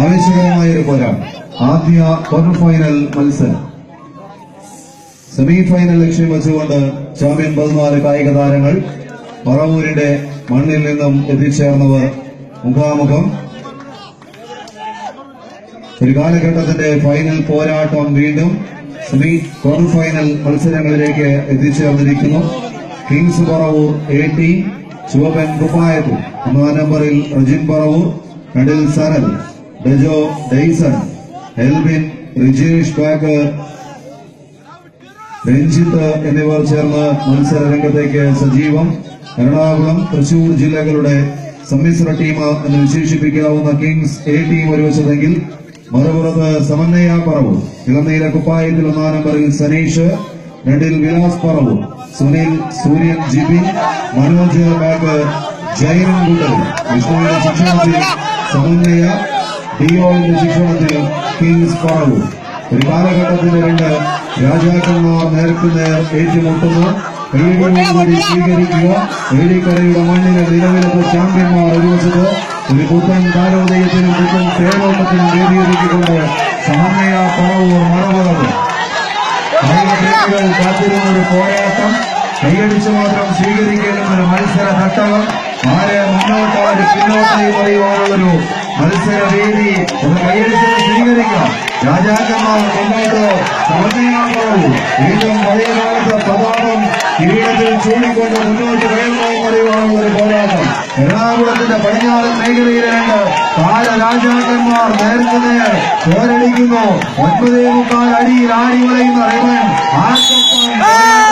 ആവേശകരമായ ഒരു പോരാട്ടം. ആദ്യ ക്വാർട്ടർ ഫൈനൽ മത്സരം. സെമി ഫൈനൽ ലക്ഷ്യം വെച്ചുകൊണ്ട് ചാമ്പ്യൻ പതിനാല് കായിക താരങ്ങൾ പറവൂരിന്റെ മണ്ണിൽ നിന്നും എത്തിച്ചേർന്നവർ മുഖാമുഖം. ഒരു കാലഘട്ടത്തിന്റെ ഫൈനൽ പോരാട്ടം വീണ്ടും സെമി ക്വാർട്ടർ ഫൈനൽ മത്സരങ്ങളിലേക്ക് എത്തിച്ചേർന്നിരിക്കുന്നു കിങ്സ് പറവൂർ എ ടീം ചുവപ്പൻ കുപ്പായത്തു. ഒന്നാം നമ്പറിൽ റജിൻ പറവൂർ കടിൽ സരൽ ഡെജോ ഡെയ്സൺ എൽബിൻ റിജേഷ് ബാക്കർ രഞ്ജിത്ത് എന്നിവർ ചേർന്ന് മത്സര രംഗത്തേക്ക് സജീവം. എറണാകുളം തൃശൂർ ജില്ലകളുടെ സമ്മിശ്ര ടീം എന്ന് വിശേഷിപ്പിക്കാവുന്ന കിങ്സ് എ ടീം ഒരു വശത്തെങ്കിൽ മറുപുറത്ത് സമന്നയ പറവൂർ. ഇളനീല കുപ്പായത്തിൽ ഒന്നാം നമ്പറിൽ സനീഷ് രണ്ടിൽ വിലാസ് പറവൂർ. സുനിൽ സൂര്യൻ ജിബി മനോജ് ജയൻ ഗുണ്ടൽ വിഷ്ണുവിന്റെ ശിക്ഷണത്തിൽ സമന്വയ ഡിയോയുടെ ശിക്ഷണത്തിൽ കിങ്സ് പറവൂർ. ഒരു രണ്ട് രാജാക്കന്മാർ നേർ ഏറ്റുമുട്ടുന്നു. കൈയടിയോടുകൂടി സ്വീകരിക്കുക. ഏഴിക്കരയുടെ മണ്ണിലെ നിലവിലത്തെ ചാമ്പ്യന്മാർ ഒരു വശത്ത് ഒരു പുത്തൻ താരോദയത്തിനും പുത്തൻ തേരോട്ടത്തിനും വേദിയൊരുക്കിക്കൊണ്ട് സമന്വയ പറവൂർ മറവുള്ളത് കായികപ്രേമികൾ കാത്തിരുന്ന ഒരു പോരാട്ടം. കൈയടിച്ച് മാത്രം സ്വീകരിക്കേണ്ട ഒരു മത്സര തട്ടകം ആരെ മുന്നോട്ട് ആര് പിന്നോട്ടായി പറയുവാനുള്ളൊരു മത്സര വേദി ഒന്ന് കൈയടിച്ച് സ്വീകരിക്കാം. രാജാക്കന്മാർ മുന്നോട്ട് സമന്വയാകുള്ളൂ വീണ്ടും പഴയ കാലത്ത് പ്രതാപം കിരീടത്തിൽ ചൂടിക്കൊണ്ട് മുന്നോട്ട് വേഗമായി പറയുവാനുള്ള ഒരു പോരാട്ടം. എറണാകുളത്തിന്റെ പടിഞ്ഞാറൻ മേഖലയിലെ രണ്ട് കാല രാജാക്കന്മാർ നേർക്കുനേർ പോരടിക്കുന്നു ഒൻപതേ മുക്കാൽ അടിയിൽ ആടി വളയുന്ന റെവൻ ആർക്കൊപ്പം പോരാടുന്നു